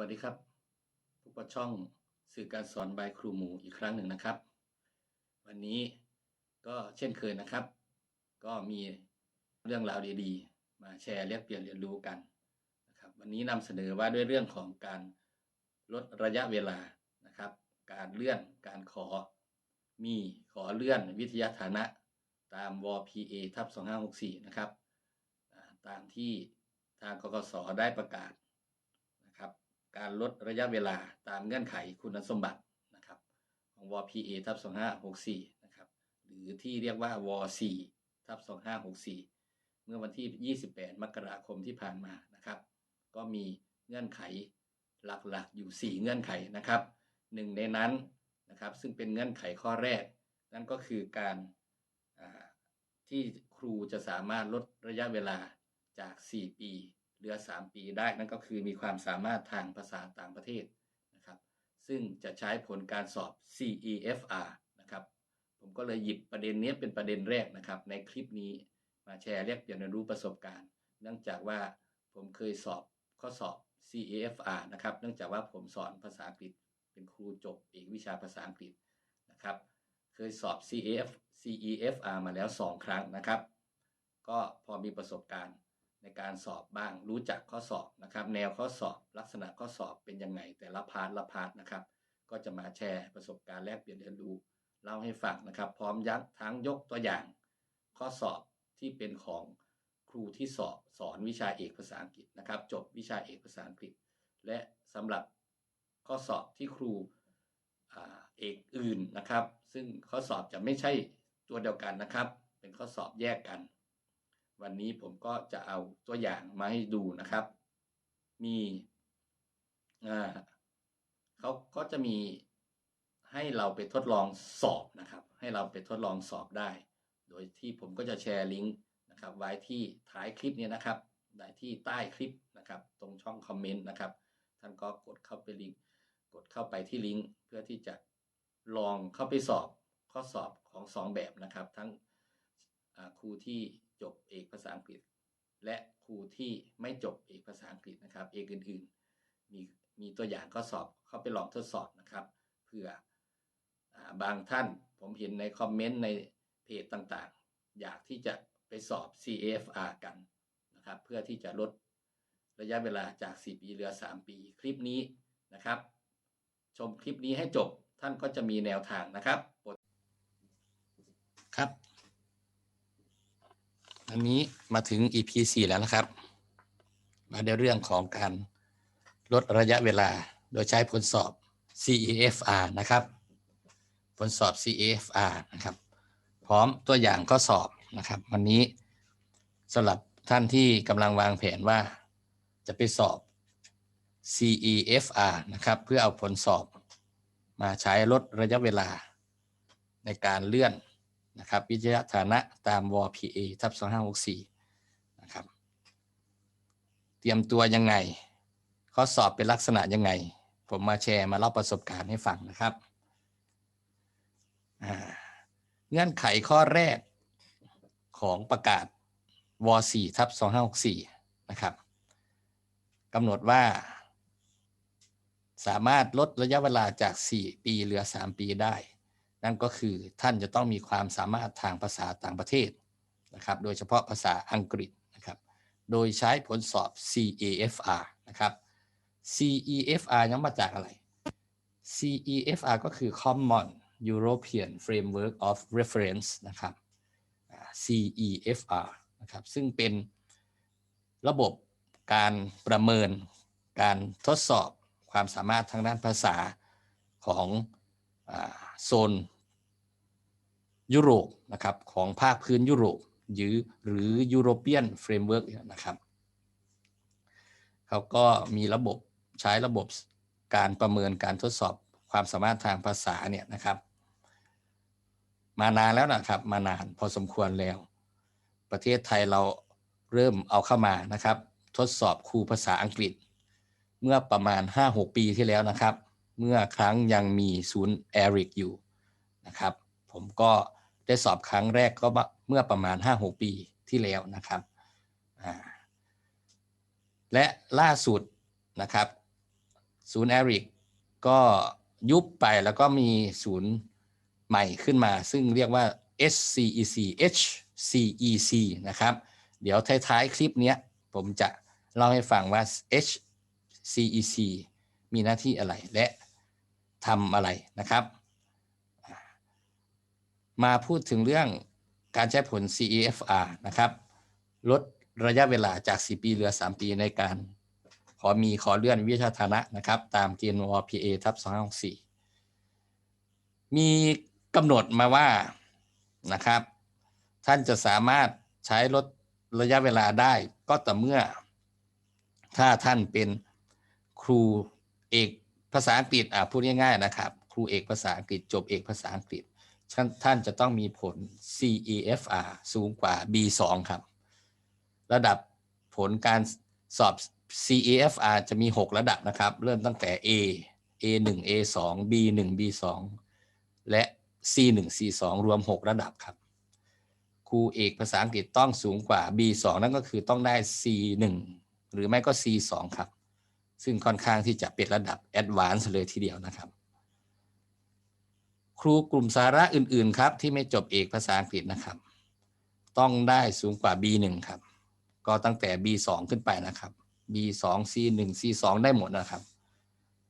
วัสดีครับพบกับช่องสื่อการสอนบายครูหมูอีกครั้งหนึ่งนะครับ วันนี้ก็เช่นเคยนะครับ ก็มีเรื่องราวดีๆ มาแชร์แลกเปลี่ยนเรียนรู้กันนะครับ วันนี้นำเสนอว่าด้วยเรื่องของการลดระยะเวลานะครับ การเลื่อนการขอมีขอเลื่อนวิทยาฐานะตามว PA ทับ2564 นะครับ ตามที่ทางกกสได้ประกาศ การลดระยะเวลาตามเงื่อนไขคุณสมบัตินะครับของว PA ทับ2564นะครับหรือที่เรียกว่าว4ทับ2564 เมื่อวันที่ 28 มกราคมที่ผ่านมานะครับ ก็มีเงื่อนไขหลักๆอยู่ 4 เงื่อนไขนะครับหนึ่งในนั้นนะครับซึ่งเป็นเงื่อนไขข้อแรก นั่นก็คือการที่ครูจะสามารถลดระยะเวลาจาก 4 ปี เหลือ 3 ปีได้นั่นก็คือมีความสามารถทางภาษาต่างประเทศนะครับ ซึ่งจะใช้ผลการสอบ CEFR นะครับ ผมก็เลยหยิบประเด็นนี้เป็นประเด็นแรกนะครับ ในคลิปนี้มาแชร์แลกเปลี่ยนเรียนรู้ประสบการณ์ เนื่องจากว่าผมเคยสอบข้อสอบ CEFR นะครับ เนื่องจากว่าผมสอนภาษาอังกฤษเป็นครูจบเอกวิชาภาษาอังกฤษนะครับ เคยสอบ CEF CEFR มาแล้ว 2 ครั้งนะครับ ก็พอมีประสบการณ์ ในการสอบบ้าง รู้จักข้อสอบนะครับ แนวข้อสอบลักษณะข้อสอบเป็นยังไง แต่ละพาร์ทละพาร์ทนะครับ ก็จะมาแชร์ประสบการณ์แลกเปลี่ยนเรียนรู้เล่าให้ฟังนะครับ พร้อมยักทั้งยกตัวอย่าง ข้อสอบที่เป็นของครูที่สอบสอนวิชาเอกภาษาอังกฤษนะครับ จบวิชาเอกภาษาอังกฤษ และสำหรับข้อสอบที่ครูอเอกอื่นนะครับ ซึ่งข้อสอบจะไม่ใช่ตัวเดียวกันนะครับ เป็นข้อสอบแยกกัน วันนี้ผมก็จะเอาตัวอย่างมาให้ดูนะครับ มีอ่าเขาก็จะมีให้เราไปทดลองสอบนะครับ ให้เราไปทดลองสอบได้ โดยที่ผมก็จะแชร์ลิงก์นะครับ ไว้ที่ท้ายคลิปนี้นะครับได้ที่ใต้คลิปนะครับ ตรงช่องคอมเมนต์นะครับ ท่านก็กดเข้าไปลิงก์กดเข้าไปที่ลิงก์เพื่อที่จะลองเข้าไปสอบข้อสอบของสองแบบนะครับ ทั้งครูที่ จบเอกภาษาอังกฤษ และครูที่ไม่จบเอกภาษาอังกฤษนะครับ เอกอื่นๆ มีมีตัวอย่างข้อสอบเข้าไปลองทดสอบนะครับเพื่ออบางท่านผมเห็นในคอมเมนต์ในเพจต่างๆ อยากที่จะไปสอบ CFR กันนะครับ เพื่อที่จะลดระยะเวลาจาก 4 ปีเหลือ 3 ปีคลิปนี้นะครับ ชมคลิปนี้ให้จบท่านก็จะมีแนวทางนะครับครับ อันนี้มาถึง EP 4 แล้วนะครับ มาในเรื่องของการลดระยะเวลาโดยใช้ผลสอบ CEFR นะครับ ผลสอบ CEFR นะครับ พร้อมตัวอย่างข้อสอบนะครับ วันนี้สำหรับท่านที่กำลังวางแผนว่าจะไปสอบ CEFR นะครับ เพื่อเอาผลสอบมาใช้ลดระยะเวลาในการเลื่อน นะครับวิทยาฐานะตามว PA ทับ2564นะครับเตรียมตัวยังไง ข้อสอบเป็นลักษณะยังไง ผมมาแชร์มาเล่าประสบการณ์ให้ฟังนะครับเงื่อนไขข้อแรกของประกาศว 4 ทับ2564นะครับกำหนดว่าสามารถลดระยะเวลาจาก 4 ปีเหลือ 3 ปีได้ นั่นก็คือท่านจะต้องมีความสามารถทางภาษาต่างประเทศนะครับ โดยเฉพาะภาษาอังกฤษนะครับ โดยใช้ผลสอบ CAFR นะครับ CEFR ยังมาจากอะไร CEFR ก็คือ Common European Framework of Reference นะครับ CEFR นะครับซึ่งเป็นระบบการประเมินการทดสอบความสามารถทางด้านภาษาของอโซน ยุโรปนะครับของภาคพื้นยุโรปหรือหรือ European Framework นะครับเขาก็มีระบบใช้ระบบการประเมินการทดสอบความสามารถทางภาษาเนี่ยนะครับ มานานแล้วนะครับมานานพอสมควรแล้ว ประเทศไทยเราเริ่มเอาเข้ามานะครับ ทดสอบครูภาษาอังกฤษ เมื่อประมาณ 5-6 ปีที่แล้วนะครับ เมื่อครั้งยังมีศูนย์แอริกอยู่นะครับ ผมก็ ได้สอบครั้งแรกก็เมื่อประมาณ 5-6 ปีที่แล้วนะครับและล่าสุดนะครับศูนย์แอริกก็ยุบไปแล้วก็มีศูนย์ใหม่ขึ้นมา ซึ่งเรียกว่า HCEC HCEC นะครับ เดี๋ยวท้ายๆคลิปนี้ผมจะเล่าให้ฟังว่า HCEC มีหน้าที่อะไรและทำอะไรนะครับ มาพูดถึงเรื่องการใช้ผล CEFR นะครับ ลดระยะเวลาจาก 4 ปีเหลือ 3 ปีในการ ขอมีขอเลื่อนวิชาฐานะนะครับ ตามเกณฑ์ WPA ทับ264 มีกำหนดมาว่านะครับ ท่านจะสามารถใช้ลดระยะเวลาได้ก็ต่อเมื่อ ถ้าท่านเป็นครูเอกภาษาอังกฤษอะพูดง่ายๆนะครับ ครูเอกภาษาอังกฤษจบเอกภาษาอังกฤษ ท่านท่านจะต้องมีผล CEFR สูงกว่า B2 ครับ ระดับผลการสอบ CEFR จะมี 6 ระดับนะครับ เริ่มตั้งแต่ A A1 A2 B1 B2 และ C1 C2 รวม 6 ระดับครับ ครูเอกภาษาอังกฤษต้องสูงกว่า B2 นั่นก็คือต้องได้ C1 หรือไม่ก็ C2 ครับ ซึ่งค่อนข้างที่จะเป็นระดับ Advanced เลยทีเดียวนะครับ ครูกลุ่มสาระอื่น ๆ ครับ ที่ไม่จบเอกภาษาอังกฤษนะครับ ต้องได้สูงกว่า B1 ครับ ก็ตั้งแต่ B2 ขึ้นไปนะครับ B2 C1 C2 ได้หมดนะครับ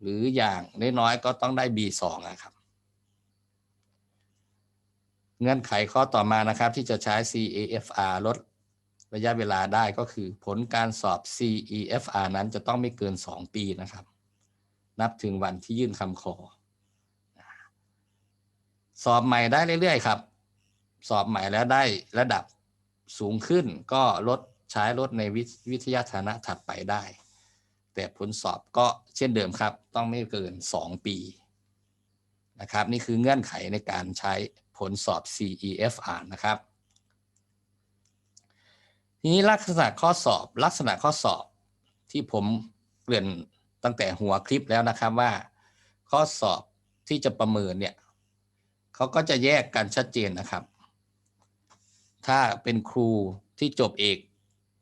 หรืออย่างน้อยๆก็ต้องได้ B2 นะครับ เงื่อนไขข้อต่อมานะครับ ที่จะใช้ CAFR ลดระยะเวลาได้ก็คือผลการสอบ CEFR นั้นจะต้องไม่เกิน 2 ปีนะครับ นับถึงวันที่ยื่นคำขอ สอบใหม่ได้เรื่อยๆครับ สอบใหม่แล้วได้ระดับสูงขึ้นก็ลดใช้ลดในวิทยาฐานะถัดไปได้ แต่ผลสอบก็เช่นเดิมครับ ต้องไม่เกิน 2 ปีนะครับนี่คือเงื่อนไขในการใช้ผลสอบ CEFR นะครับทีนี้ลักษณะข้อสอบลักษณะข้อสอบที่ผมเกริ่นตั้งแต่หัวคลิปแล้วนะครับว่า ข้อสอบที่จะประเมินเนี่ย เขาก็จะแยกกันชัดเจนนะครับ ถ้าเป็นครูที่จบเอก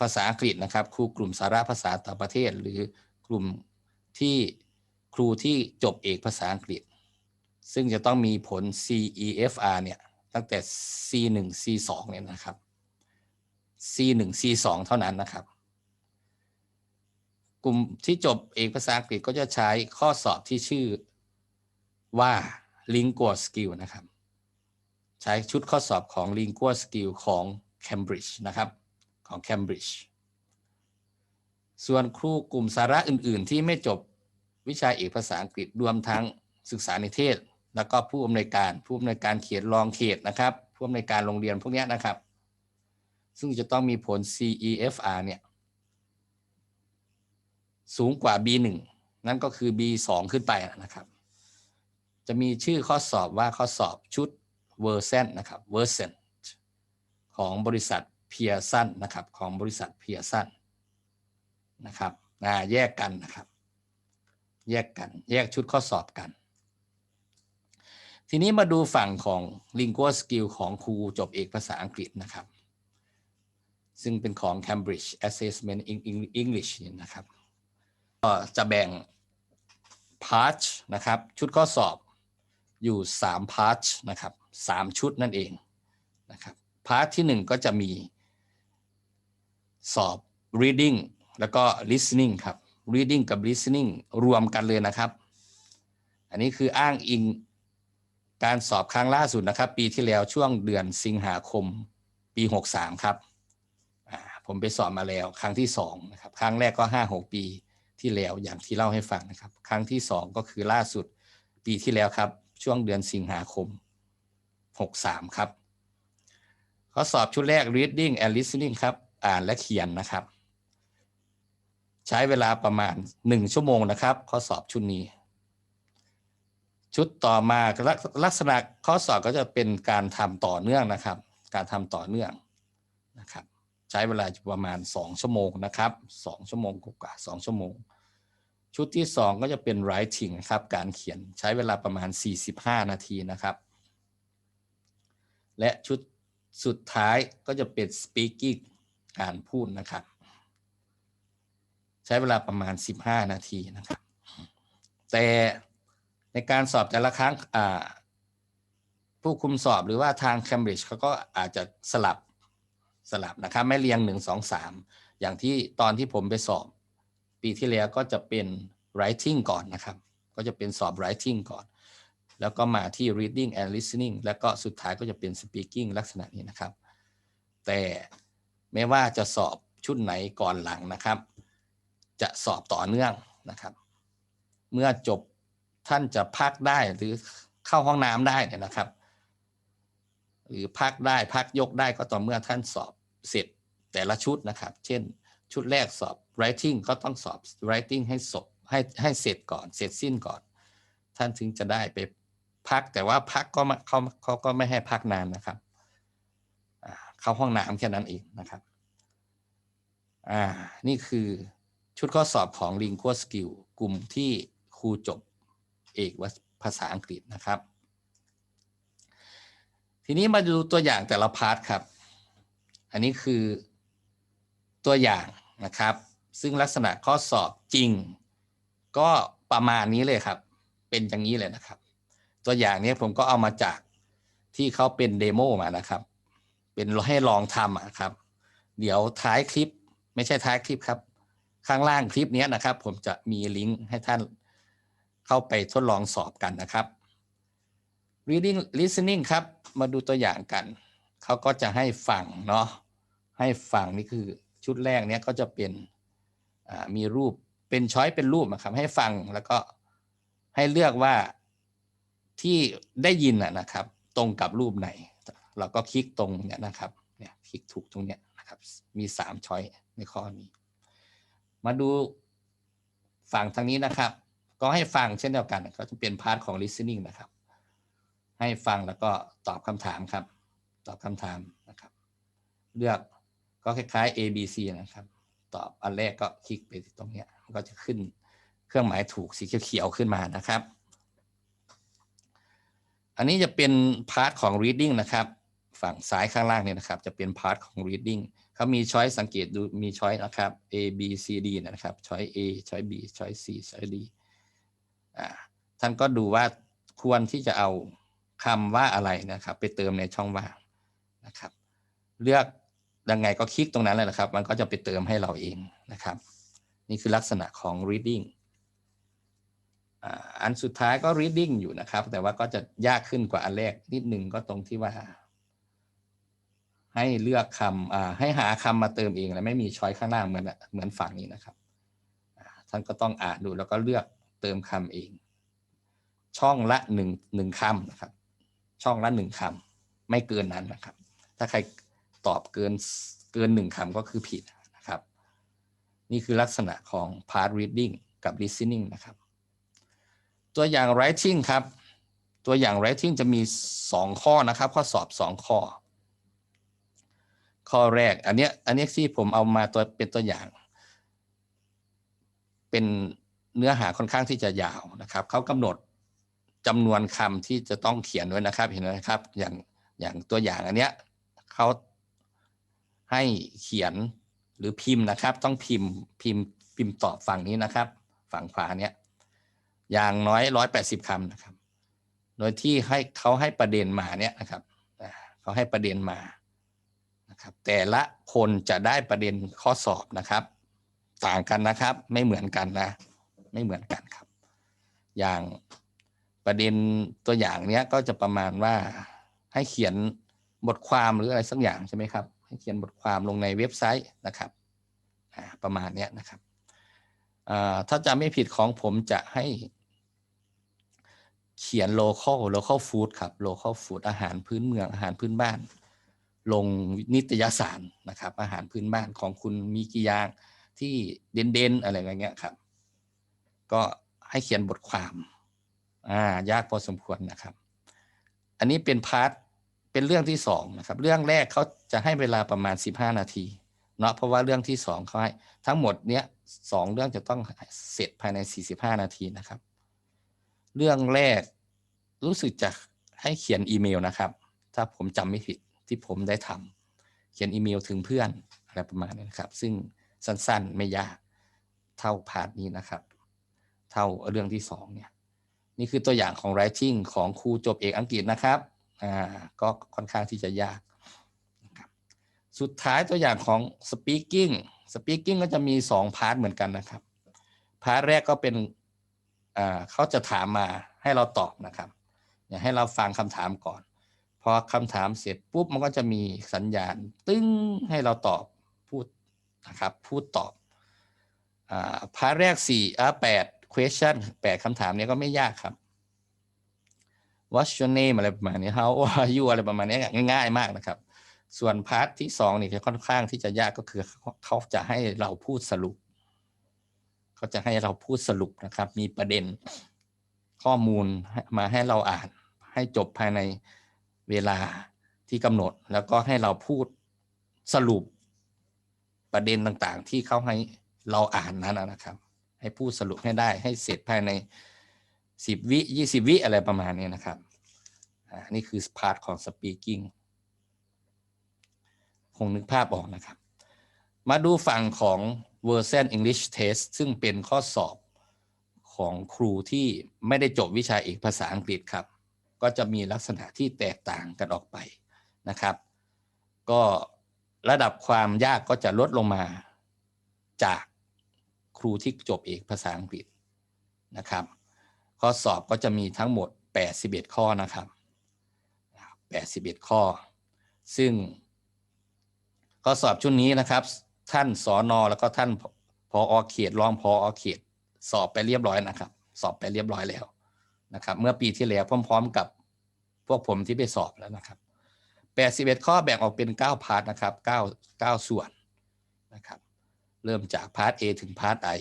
ภาษาอังกฤษนะครับ ครูกลุ่มสาระภาษาต่างประเทศ หรือกลุ่มที่ครูที่จบเอกภาษาอังกฤษ ซึ่งจะต้องมีผล CEFR เนี่ยตั้งแต่ C1 C2 เนี่ยนะครับ C1 C2 เท่านั้นนะครับ กลุ่มที่จบเอกภาษาอังกฤษก็จะใช้ข้อสอบที่ชื่อว่า Lingua Skill นะครับ ใช้ชุดข้อสอบของ Lingua Skill ของ Cambridge นะครับ ของ Cambridge ส่วนครูกลุ่มสาระอื่น ๆ ที่ไม่จบวิชาเอกภาษาอังกฤษรวมทั้งศึกษานิเทศ แล้วก็ผู้อำนวยการผู้อำนวยการเขตรองเขตนะครับ ผู้อำนวยการโรงเรียนพวกนี้นะครับ ซึ่งจะต้องมีผล CEFR เนี่ยสูงกว่า B1 นั่นก็คือ B2 ขึ้นไปนะครับ จะมีชื่อข้อสอบว่าข้อสอบชุด v e r s a n นะครับ v e r s a n ของบริษัทเพียร์สันนะครับของบริษัทเพียร์สันนะครับแยกกันนะครับ แยกกันแยกชุดข้อสอบกัน ทีนี้มาดูฝั่งของ Lingua Skill ของครูจบเอกภาษาอังกฤษนะครับ ซึ่งเป็นของ Cambridge Assessment in English นะครับ ก็จะแบ่งพาร์ทนะครับ ชุดข้อสอบอยู่ 3 พาร์ทนะครับ 3 ชุดนั่นเองนะครับพาร์ทที่ 1 ก็จะมีสอบ reading แล้วก็ listening ครับ reading กับ listening รวมกันเลยนะครับ อันนี้คืออ้างอิงการสอบครั้งล่าสุดนะครับ ปีที่แล้วช่วงเดือนสิงหาคมปี 63 ครับ ผมไปสอบมาแล้วครั้งที่2นะครับ ครั้งแรกก็ 5-6 ปีที่แล้วอย่างที่เล่าให้ฟังนะครับ ครั้งที่ 2 ก็คือล่าสุดปีที่แล้วครับ ช่วงเดือนสิงหาคม 63 ครับ ข้อสอบชุดแรก reading and listening ครับ อ่านและเขียนนะครับ ใช้เวลาประมาณ 1 ชั่วโมงนะครับ ข้อสอบชุดนี้ ชุดต่อมาลักษณะข้อสอบก็จะเป็นการทำต่อเนื่องนะครับ การทำต่อเนื่องนะครับ ใช้เวลาประมาณ 2 ชั่วโมงนะครับ 2 ชั่วโมงกว่า2ชั่วโมงชุดที่ 2 ก็จะเป็น writing นะครับ การเขียนใช้เวลาประมาณ 45 นาทีนะครับ และชุดสุดท้ายก็จะเป็น speaking การพูดนะครับ ใช้เวลาประมาณ 15 นาทีนะครับ แต่ในการสอบแต่ละครั้งผู้คุมสอบหรือว่าทาง Cambridge เขาก็อาจจะสลับสลับนะครับ ไม่เรียงหนึ่งสองสามอย่างที่ตอนที่ผมไปสอบ ปีที่แล้วก็จะเป็น writing ก่อนนะครับ ก็จะเป็นสอบ writing ก่อน แล้วก็มาที่ reading and listening แล้วก็สุดท้ายก็จะเป็น speaking ลักษณะนี้นะครับ แต่ไม่ว่าจะสอบชุดไหนก่อนหลังนะครับ จะสอบต่อเนื่องนะครับ เมื่อจบท่านจะพักได้หรือเข้าห้องน้ำได้เนี่ยนะครับ หรือพักได้พักยกได้ก็ต่อเมื่อท่านสอบเสร็จแต่ละชุดนะครับ เช่น ชุดแรกสอบ writing ก็ต้องสอบ writing ให้สบให้ให้เสร็จก่อน เสร็จสิ้นก่อน ท่านถึงจะได้ไป พักแต่ว่าพักก็เขาเขาก็ไม่ให้พักนานนะครับเข้าห้องน้ำแค่นั้นเองนะครับอ่านี่คือชุดข้อสอบของ Lingua Skill กลุ่มที่ครูจบเอกภาษาอังกฤษนะครับ ทีนี้มาดูตัวอย่างแต่ละพาร์ทครับ อันนี้คือตัวอย่างนะครับ ซึ่งลักษณะข้อสอบจริง ก็ประมาณนี้เลยครับ เป็นอย่างนี้เลยนะครับ ตัวอย่างนี้ผมก็เอามาจากที่เขาเป็นเดโมมานะครับ เป็นให้ลองทำอะครับ เดี๋ยวท้ายคลิปไม่ใช่ท้ายคลิปครับ ข้างล่างคลิปนี้นะครับ ผมจะมีลิงก์ให้ท่านเข้าไปทดลองสอบกันนะครับ reading listening ครับ มาดูตัวอย่างกัน เขาก็จะให้ฟังเนาะให้ฟังนี่คือชุดแรกเนี้ยก็จะเป็นมีรูปเป็นช้อยเป็นรูปนะครับ ให้ฟังแล้วก็ให้เลือกว่า ที่ได้ยินนะครับ ตรงกับรูปไหน เราก็คลิกตรงเนี้ยนะครับเนี่ยคลิกถูกตรงเนี้ยนะครับ มีสามช้อยในข้อนี้ มาดูฝั่งทางนี้นะครับ ก็ให้ฟังเช่นเดียวกันก็จะเป็นพาร์ทของ listening นะครับ ให้ฟังแล้วก็ตอบคำถามครับ ตอบคำถามนะครับ เลือกก็คล้ายๆ A B C นะครับ ตอบอันแรกก็คลิกไปตรงเนี้ยก็จะขึ้นเครื่องหมายถูกสีเขียวๆขึ้นมานะครับ อันนี้จะเป็นพาร์ทของ reading นะครับ ฝั่งซ้ายข้างล่างเนี่ยนะครับ จะเป็นพาร์ทของ reading เขามีช้อยสังเกตดูมีช้อยนะครับ A B C D นะครับช้อย A ช้อย B ช้อย C ช้อย D อ่าท่านก็ดูว่าควรที่จะเอาคำว่าอะไรนะครับ ไปเติมในช่องว่างนะครับ เลือกยังไงก็คลิกตรงนั้นเลยนะครับ มันก็จะไปเติมให้เราเองนะครับ นี่คือลักษณะของ reading อันสุดท้ายก็ reading อยู่นะครับ แต่ว่าก็จะยากขึ้นกว่าอันแรกนิดนึงก็ตรงที่ว่า ให้เลือกคำให้หาคำมาเติมเองและไม่มีช้อยข้างล่างเหมือนเหมือนฝั่งนี้นะครับท่านก็ต้องอ่านดูแล้วก็เลือกเติมคำเอง ช่องละหนึ่งหนึ่งคำนะครับ ช่องละหนึ่งคำไม่เกินนั้นนะครับ ถ้าใครตอบเกินเกินหนึ่งคำก็คือผิดนะครับ นี่คือลักษณะของ part reading กับ listening นะครับ ตัวอย่าง writing ครับ ตัวอย่าง writing จะมี 2 ข้อนะครับ ข้อสอบ 2 ข้อ ข้อแรก อันเนี้ยอันนี้ที่ผมเอามาตัวเป็นตัวอย่าง เป็นเนื้อหาค่อนข้างที่จะยาวนะครับ เขากำหนดจำนวนคำที่จะต้องเขียนไว้นะครับ เห็นไหมครับ อย่างอย่างตัวอย่างอันเนี้ยเขาให้เขียนหรือพิมพ์นะครับ ต้องพิมพ์พิมพ์พิมพ์ตอบฝั่งนี้นะครับ ฝั่งขวาเนี้ย อย่างน้อยร้อยแปดสิบคำนะครับ โดยที่ให้เขาให้ประเด็นมาเนี่ยนะครับเขาให้ประเด็นมานะครับ แต่ละคนจะได้ประเด็นข้อสอบนะครับ ต่างกันนะครับ ไม่เหมือนกันนะ ไม่เหมือนกันครับ อย่างประเด็นตัวอย่างเนี้ยก็จะประมาณว่าให้เขียนบทความหรืออะไรสักอย่างใช่ไหมครับ ให้เขียนบทความลงในเว็บไซต์นะครับประมาณเนี้ยนะครับถ้าจะไม่ผิดของผมจะให้ เขียน local local food ครับ local food อาหารพื้นเมืองอาหารพื้นบ้าน ลงนิตยสารนะครับ อาหารพื้นบ้านของคุณมีกี่อย่างที่เด่นๆอะไรอย่างเงี้ยครับ ก็ให้เขียนบทความอ่ายากพอสมควรนะครับ อันนี้เป็นพาร์ทเป็นเรื่องที่สองนะครับ เรื่องแรกเขาจะให้เวลาประมาณสิบห้านาทีเนาะเพราะว่าเรื่องที่สองเขาให้ทั้งหมดเนี้ยสองเรื่องจะต้องเสร็จภายในสี่สิบห้านาทีนะครับ เรื่องแรกรู้สึกจะให้เขียนอีเมลนะครับ ถ้าผมจำไม่ผิดที่ผมได้ทำเขียนอีเมลถึงเพื่อนอะไรประมาณนี้นครับ ซึ่งสั้นๆไม่ยากเท่าพาร์ทนี้นะครับ เท่าเรื่องที่สองเนี่ยนี่คือตัวอย่างของ writing ของครูจบเอกอังกฤษนะครับอ่าก็ค่อนข้างที่จะยากสุดท้ายตัวอย่างของ speaking speaking ก็จะมีสองพาร์ทเหมือนกันนะครับ พาร์ทแรกก็เป็น เขาจะถามมาให้เราตอบนะครับ อย่าให้เราฟังคำถามก่อน พอคำถามเสร็จปุ๊บมันก็จะมีสัญญาณ ตึ้งให้เราตอบพูดนะครับพูดตอบอพาร์ทแรกสี่อ่าแปด question แปดคำถามเนี้ยก็ไม่ยากครับ What's your name อะไรประมาณนี้ How are you อะไรประมาณนี้ง่ายๆมากนะครับ ส่วนพาร์ทที่สองนี่ค่อนข้างที่จะยากก็คือเขาจะให้เราพูดสรุป เขาจะให้เราพูดสรุปนะครับ มีประเด็นข้อมูลมาให้เราอ่าน ให้จบภายในเวลาที่กำหนด แล้วก็ให้เราพูดสรุปประเด็นต่างๆ ที่เขาให้เราอ่านนั้นนะครับ ให้พูดสรุปให้ได้ให้เสร็จภายในสิบวิยี่สิบวิอะไรประมาณนี้นะครับอ่านี่คือพาร์ทของ speaking คงนึกภาพออกนะครับ มาดูฝั่งของ version English test ซึ่งเป็นข้อสอบของครูที่ไม่ได้จบวิชาเอกภาษาอังกฤษครับ ก็จะมีลักษณะที่แตกต่างกันออกไปนะครับ ก็ระดับความยากก็จะลดลงมาจากครูที่จบเอกภาษาอังกฤษนะครับ ข้อสอบก็จะมีทั้งหมด 81 ข้อนะครับ 81 ข้อ ซึ่งข้อสอบชุดนี้นะครับ ท่านสอนอแล้วก็ท่านพออเขตรองพออเขต สอบไปเรียบร้อยนะครับ สอบไปเรียบร้อยแล้วนะครับ เมื่อปีที่แล้วพร้อม ๆกับพวกผมที่ไปสอบแล้วนะครับ81ข้อแบ่งออกเป็น 9 พาร์ทนะครับ9 9ส่วนนะครับ เริ่มจากพาร์ท A ถึงพาร์ท I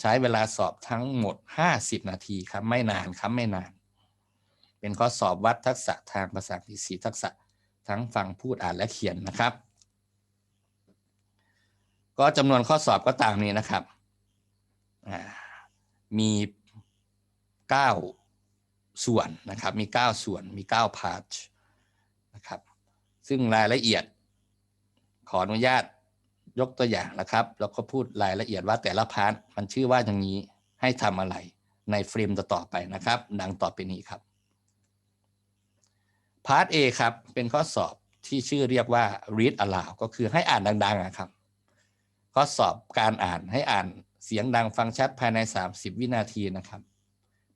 ใช้เวลาสอบทั้งหมด 50 นาทีครับ ไม่นานครับไม่นาน เป็นข้อสอบวัดทักษะทางภาษาอังกฤษทักษะทั้งฟังพูดอ่านและเขียนนะครับ ก็จำนวนข้อสอบก็ตามนี้นะครับ มี 9 ส่วนนะครับ มี 9 ส่วน มี 9 พาร์ทนะครับ ซึ่งรายละเอียดขออนุญาตยกตัวอย่างนะครับ แล้วก็พูดรายละเอียดว่าแต่ละพาร์ทมันชื่อว่าอย่างนี้ให้ทำอะไรในเฟรมต่อไปนะครับ ดังต่อไปนี้ครับ พาร์ท A ครับ เป็นข้อสอบที่ชื่อเรียกว่า read aloud ก็คือให้อ่านดังๆนะครับ ข้อสอบการอ่านให้อ่านเสียงดังฟังชัดภายใน 30 วินาทีนะครับ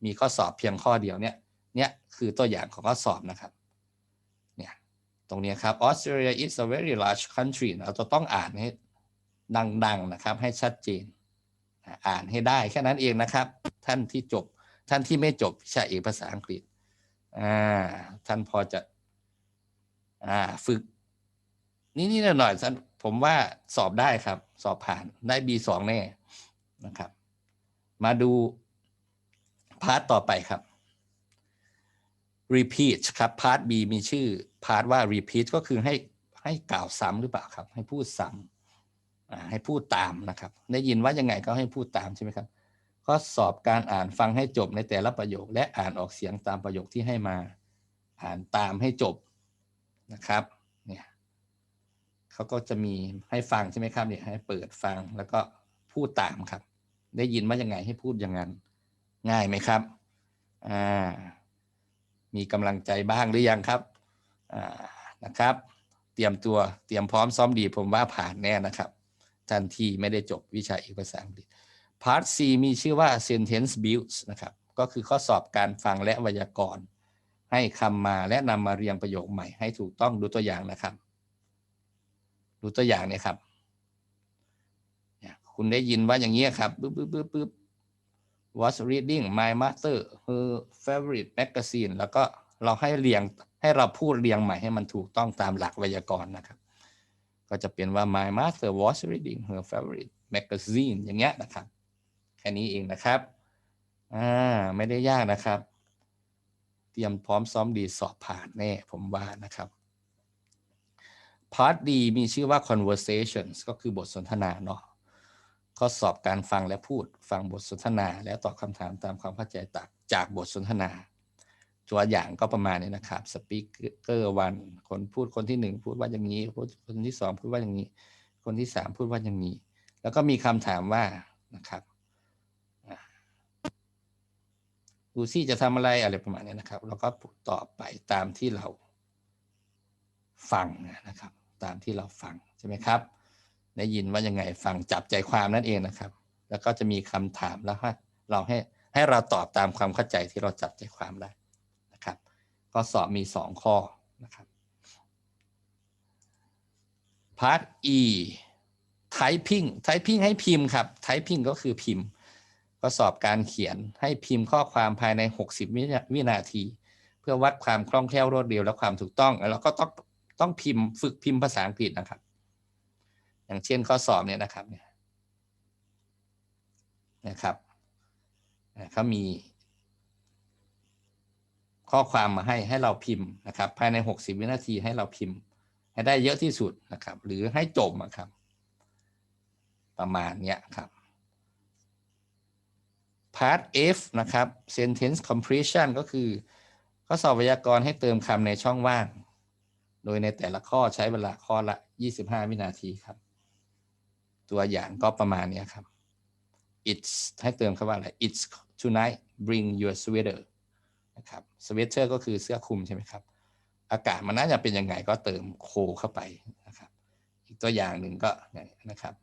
มีข้อสอบเพียงข้อเดียวเนี่ยเนี่ยคือตัวอย่างของข้อสอบนะครับเนี่ยตรงนี้ครับ Australia is a very large country เราจะต้องอ่านให้ดังๆนะครับให้ชัดเจน อ่านให้ได้แค่นั้นเองนะครับ ท่านที่จบท่านที่ไม่จบวิชาเอกภาษาอังกฤษอ่าท่านพอจะอ่าฝึกนี่ๆหน่อยๆท่านผมว่าสอบได้ครับ สอบผ่านได้ B2 แน่นะครับ มาดูพาร์ทต่อไปครับ repeat ครับพาร์ท B มีชื่อพาร์ทว่า repeat ก็คือให้ให้กล่าวซ้ำหรือเปล่าครับ ให้พูดซ้ำให้พูดตามนะครับ ได้ยินว่ายังไงก็ให้พูดตามใช่ไหมครับข้อสอบการอ่านฟังให้จบในแต่ละประโยค และอ่านออกเสียงตามประโยคที่ให้มา อ่านตามให้จบนะครับ เขาก็จะมีให้ฟังใช่ไหมครับเนี่ยให้เปิดฟังแล้วก็พูดตามครับ ได้ยินว่ายังไงให้พูดอย่างนั้น ง่ายไหมครับอ่ามีกำลังใจบ้างหรือยังครับอ่านะครับ เตรียมตัวเตรียมพร้อมซ้อมดีผมว่าผ่านแน่นะครับทันทีไม่ได้จบวิชาเอกภาษาอังกฤษพาร์ท C มีชื่อว่า sentence builds นะครับ ก็คือข้อสอบการฟังและไวยากรณ์ ให้คำมาและนำมาเรียงประโยคใหม่ให้ถูกต้องดูตัวอย่างนะครับ ดูตัวอย่างเนี่ยครับคุณได้ยินว่าอย่างนี้ครับปึ๊บปึ๊บปึ๊บปึ๊บ was reading my mother her favorite magazine แล้วก็เราให้เรียงให้เราพูดเรียงใหม่ให้มันถูกต้องตามหลักไวยากรณ์นะครับ ก็จะเป็นว่า my mother was reading her favorite magazine อย่างเงี้ยนะครับ แค่นี้เองนะครับ อ่า ไม่ได้ยากนะครับ เตรียมพร้อมซ้อมดีสอบผ่านแน่ผมว่านะครับ พาร์ทดีมีชื่อว่า conversations ก็คือบทสนทนาเนาะข้อสอบการฟังและพูดฟังบทสนทนา และตอบคำถามตามความเข้าใจจากจากบทสนทนา ตัวอย่างก็ประมาณนี้นะครับสปีกเกอร์วันคนพูดคนที่หนึ่งพูดว่าอย่างนี้คนที่สองพูดว่าอย่างนี้ คนที่สามพูดว่าอย่างนี้ แล้วก็มีคำถามว่านะครับลูซี่จะทำอะไรอะไรประมาณนี้นะครับเราก็ตอบไปตามที่เราฟังนะครับ ตามที่เราฟังใช่ไหมครับ ได้ยินว่ายังไงฟังจับใจความนั่นเองนะครับ แล้วก็จะมีคำถามแล้วให้เราให้ให้เราตอบตามความเข้าใจที่เราจับใจความได้นะครับข้อสอบมีสองข้อนะครับพาร์ท E typing typing ให้พิมพ์ครับ typing ก็คือพิมพ์ก็สอบการเขียนให้พิมพ์ข้อความภายใน 60วินาวินาที เพื่อวัดความคล่องแคล่วรวดเร็วและความถูกต้อง แล้วก็ต้อง ต้องพิมพ์ฝึกพิมพ์ภาษาอังกฤษนะครับ อย่างเช่นข้อสอบเนี่ยนะครับเนี่ยนะครับเขามี ข้อความมาให้ให้เราพิมพ์นะครับ ภายใน 60 วินาทีให้เราพิมพ์ ให้ได้เยอะที่สุดนะครับ หรือให้จบนะครับ ประมาณเนี้ยครับ part F นะครับ sentence completion ก็คือ ข้อสอบไวยากรณ์ให้เติมคำในช่องว่าง โดยในแต่ละข้อใช้เวลาข้อละ 25 วินาทีครับ ตัวอย่างก็ประมาณนี้ครับ it's ให้เติมคำว่าอะไร it's tonight bring your sweater นะครับ sweater ก็คือเสื้อคลุมใช่ไหมครับ อากาศมันน่าจะเป็นยังไงก็เติมโคเข้าไปนะครับ อีกตัวอย่างหนึ่งก็นะครับ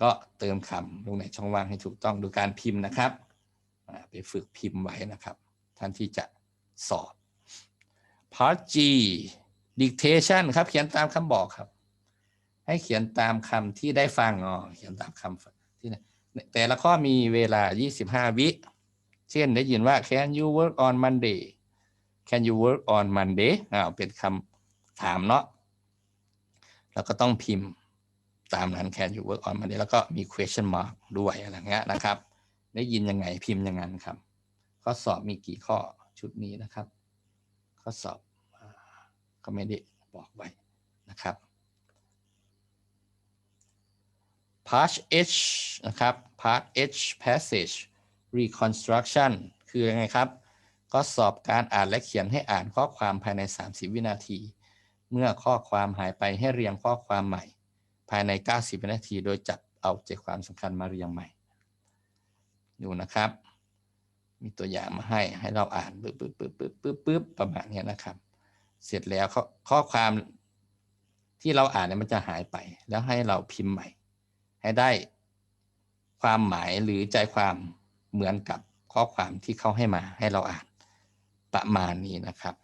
ก็เติมคำลงในช่องว่างให้ถูกต้องดูการพิมพ์นะครับ ไปฝึกพิมพ์ไว้นะครับท่านที่จะสอบ part G dictation ครับ เขียนตามคำบอกครับ ให้เขียนตามคำที่ได้ฟังอ๋อเขียนตามคำที่แต่ละข้อมีเวลา 25 วิ เช่นได้ยินว่า can you work on Monday can you work on Monday อ่าวเป็นคำถามเนาะแล้วก็ต้องพิมพ์ตามนั้น can you work on Monday แล้วก็มี question mark ด้วยอะไรเงี้ยนะครับ ได้ยินยังไงพิมพ์ยังไงครับ ข้อสอบมีกี่ข้อชุดนี้นะครับ ข้อสอบก็ไม่ได้บอกไว้นะครับ part H นะครับ part H passage reconstruction คือยังไงครับ ก็สอบการอ่านและเขียนให้อ่านข้อความภายใน 30 วินาที เมื่อข้อความหายไปให้เรียงข้อความใหม่ ภายใน 90 วินาที โดยจับเอาใจความสำคัญมาเรียงใหม่ ดูนะครับ มีตัวอย่างมาให้ให้เราอ่านปึ๊บปึ๊บปึ๊บปึ๊บปึ๊บปึ๊บประมาณนี้นะครับ เสร็จแล้วข้อข้อความที่เราอ่านเนี่ยมันจะหายไป แล้วให้เราพิมพ์ใหม่ ให้ได้ความหมายหรือใจความเหมือนกับข้อความที่เขาให้มาให้เราอ่านประมาณนี้นะครับ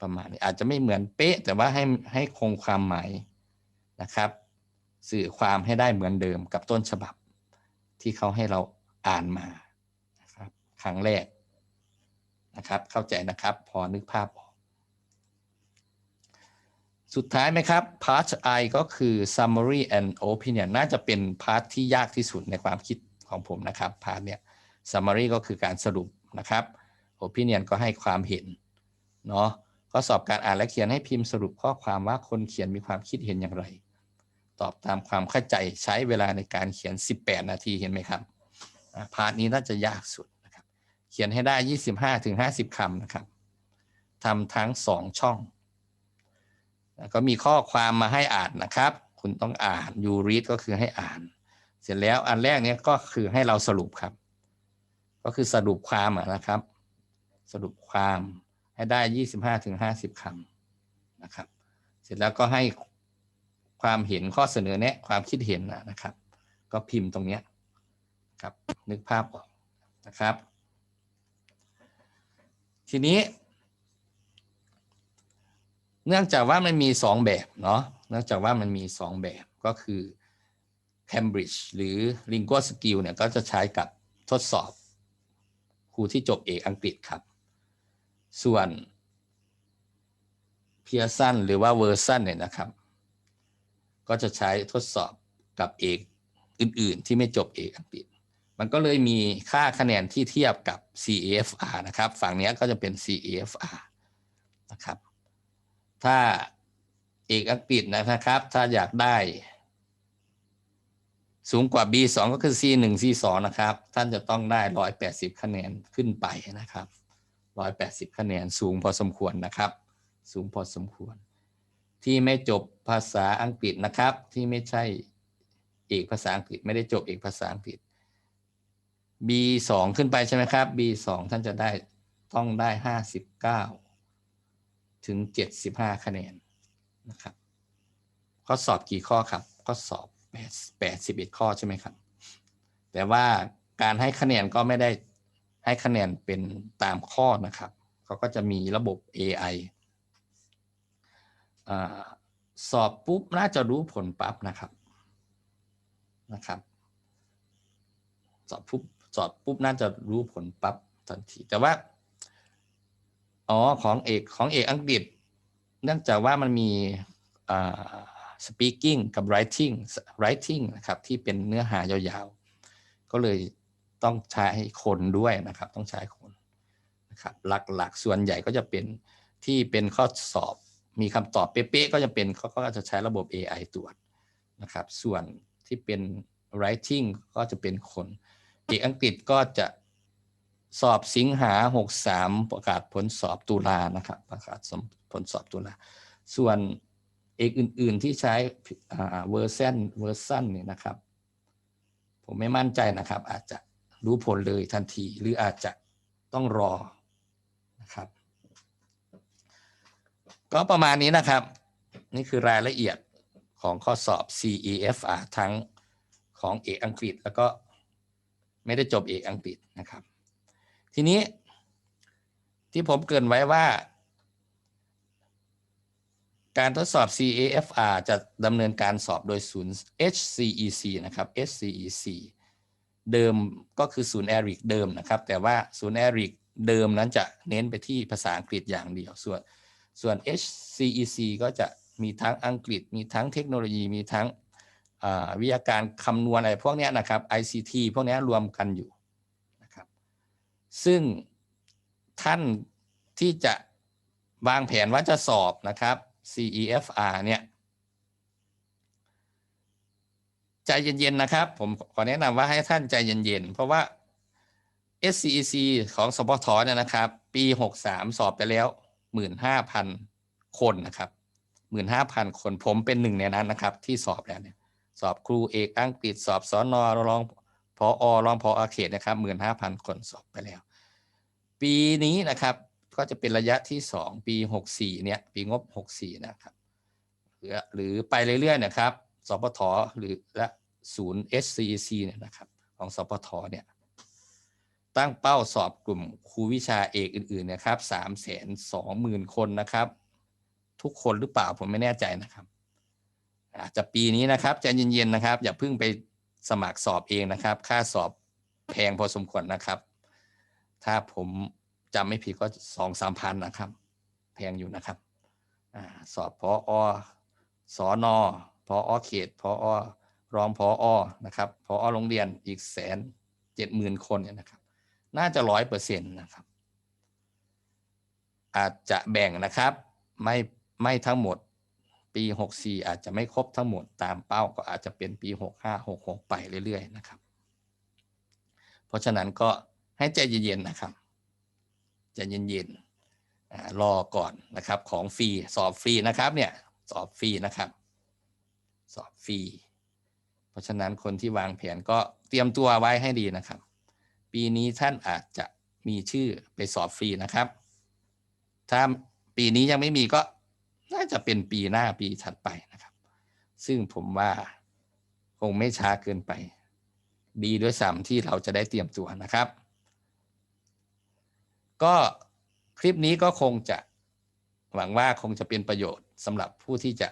ประมาณนี้อาจจะไม่เหมือนเป๊ะ แต่ว่าให้ให้คงความหมายนะครับ สื่อความให้ได้เหมือนเดิมกับต้นฉบับที่เขาให้เราอ่านมา ครั้งแรกนะครับ เข้าใจนะครับ พอนึกภาพออก สุดท้ายไหมครับ part I ก็คือ summary and opinion น่าจะเป็นพาร์ทที่ยากที่สุดในความคิดของผมนะครับพาร์ทเนี้ย summary ก็คือการสรุปนะครับ opinion ก็ให้ความเห็นเนาะข้อสอบการอ่านและเขียนให้พิมพ์สรุปข้อความว่าคนเขียนมีความคิดเห็นอย่างไร ตอบตามความเข้าใจใช้เวลาในการเขียน 18 นาทีเห็นไหมครับพาร์ทนี้น่าจะยากสุด เขียนให้ได้25ถึง50คำนะครับทำทั้ง2ช่องก็มีข้อความมาให้อ่านนะครับ คุณต้องอ่าน you read ก็คือให้อ่าน เสร็จแล้วอันแรกเนี้ยก็คือให้เราสรุปครับ ก็คือสรุปความนะครับ สรุปความให้ได้25ถึง50คำนะครับ เสร็จแล้วก็ให้ความเห็นข้อเสนอแนะความคิดเห็นนะครับ ก็พิมพ์ตรงนี้ครับนึกภาพออกนะครับ ทีนี้ เนื่องจากว่ามันมีสองแบบเนาะเนื่องจากว่ามันมีสองแบบก็คือ Cambridge หรือ Lingua Skill เนี่ยก็จะใช้กับทดสอบครูที่จบเอกอังกฤษครับ ส่วน Pearson หรือว่า Verson เนี่ยนะครับ ก็จะใช้ทดสอบกับเอกอื่น ๆ ที่ไม่จบเอกอังกฤษ มันก็เลยมีค่าคะแนนที่เทียบกับ CAFR นะครับ ฝั่งนี้ก็จะเป็น CAFR นะครับ ถ้าเอกอังกฤษนะครับ ถ้าอยากได้ สูงกว่า B2 ก็คือ C1 C2 นะครับ ท่านจะต้องได้ 180 คะแนนขึ้นไปนะครับ 180 คะแนนสูงพอสมควรนะครับ สูงพอสมควร ที่ไม่จบภาษาอังกฤษนะครับ ที่ไม่ใช่เอกภาษาอังกฤษ ไม่ได้จบเอกภาษาอังกฤษ B สองขึ้นไปใช่ไหมครับ B สองท่านจะได้ต้องได้ห้าสิบเก้าถึงเจ็ดสิบห้าคะแนนนะครับข้อสอบกี่ข้อครับข้อสอบแปดแปดสิบเอ็ดข้อใช่ไหมครับ แต่ว่าการให้คะแนนก็ไม่ได้ให้คะแนนเป็นตามข้อนะครับเขาก็จะมีระบบ AI อสอบปุ๊บน่าจะรู้ผลปั๊บนะครับนะครับ สอบปุ๊บ อบปุ๊บน่าจะรู้ผลปั๊บทันที แต่ว่า อ๋อของเอกของเอกอังกฤษ เนื่องจากว่ามันมีอ่า speaking กับ writing writing นะครับที่เป็นเนื้อหายาวๆ ก็เลยต้องใช้คนด้วยนะครับ ต้องใช้คนนะครับหลักๆ ส่วนใหญ่ก็จะเป็นที่เป็นข้อสอบมีคำตอบเป๊ะๆก็จะเป็นเขาก็จะใช้ระบบ AI ตรวจนะครับ ส่วนที่เป็น writing ก็จะเป็นคน เอกอังกฤษก็จะสอบสิงหา63ประกาศผลสอบตุลานะครับ ประกาศผลสอบตุลา ส่วนเอกอื่น ๆที่ใช้เวอร์ชันเวอร์ชันเนี่ยนะครับ ผมไม่มั่นใจนะครับ อาจจะรู้ผลเลยทันที หรืออาจจะต้องรอนะครับ ก็ประมาณนี้นะครับ นี่คือรายละเอียดของข้อสอบ CEFR ทั้งของเอกอังกฤษแล้วก็ ไม่ได้จบเอกอังกฤษนะครับ ทีนี้ที่ผมเกรินไว้ว่า การทดสอบ CAFR จะดำเนินการสอบโดยศูนย์ HCEC นะครับ HCEC เดิมก็คือศูนย์แอริกเดิมนะครับ แต่ว่าศูนย์แอริกเดิมนั้นจะเน้นไปที่ภาษาอังกฤษอย่างเดียว ส่วนส่วน HCEC ก็จะมีทั้งอังกฤษ มีทั้งเทคโนโลยี มีทั้ง วิทยาการคำนวณอะไรพวกนี้นะครับ ICT พวกนี้รวมกันอยู่นะครับ ซึ่งท่านที่จะวางแผนว่าจะสอบนะครับ CEFR เนี่ยใจเย็นๆนะครับ ผมขอแนะนำว่าให้ท่านใจเย็นๆ เพราะว่า SCEC ของสปทเนี่ยนะครับ ปี 63 สอบไปแล้ว 15,000 คนนะครับ 15,000 คนผมเป็นหนึ่งในนั้นนะครับ ที่สอบแล้วเนี่ย สอบครูเอกอังกฤษสอบสอนอรองพออรองพออาเขตนะครับ15,000คนสอบไปแล้ว ปีนี้นะครับก็จะเป็นระยะที่ 2 ปี 64เนี่ยปีงบ 64 นะครับหรือหรือไปเรื่อยๆนะครับสปทหรือและศูนย์ SCEC เนี่ยนะครับของสปทเนี่ยตั้งเป้าสอบกลุ่มครูวิชาเอกอื่นๆนะครับสามแสนสองหมื่นคนนะครับ ทุกคนหรือเปล่าผมไม่แน่ใจนะครับ อาจจะปีนี้นะครับใจเย็นๆนะครับ อย่าเพิ่งไปสมัครสอบเองนะครับ ค่าสอบแพงพอสมควรนะครับ ถ้าผมจำไม่ผิดก็สองสามพันนะครับ แพงอยู่นะครับอสอบพออสอนอพออเขตพออรองพออนะครับพออโรงเรียนอีกแสนเจ็ดหมื่นคนเนี่ยนะครับ น่าจะร้อยเปอร์เซ็นต์นะครับ อาจจะแบ่งนะครับ ไม่ไม่ทั้งหมด ปีหกสี่อาจจะไม่ครบทั้งหมดตามเป้าก็อาจจะเป็นปีหกห้าหกหกไปเรื่อย ๆ นะครับ เพราะฉะนั้นก็ให้ใจเย็นๆนะครับจะเย็นๆรอก่อนนะครับของฟรีสอบฟรีนะครับเนี่ยสอบฟรีนะครับสอบฟรีเพราะฉะนั้นคนที่วางแผนก็เตรียมตัวไว้ให้ดีนะครับ ปีนี้ท่านอาจจะมีชื่อไปสอบฟรีนะครับ ถ้าปีนี้ยังไม่มีก็ น่าจะเป็นปีหน้าปีถัดไปนะครับ ซึ่งผมว่าคงไม่ช้าเกินไป ดีด้วยซ้ำที่เราจะได้เตรียมตัวนะครับ ก็คลิปนี้ก็คงจะหวังว่าคงจะเป็นประโยชน์สำหรับผู้ที่จะ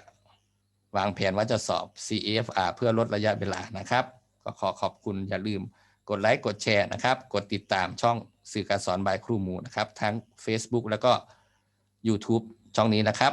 วางแผนว่าจะสอบ CFR เพื่อลดระยะเวลานะครับ ก็ขอขอบคุณอย่าลืมกดไลค์กดแชร์นะครับ กดติดตามช่องสื่อการสอนบายครูหมูนะครับ ทั้ง Facebook แล้วก็ YouTube ช่องนี้นะครับ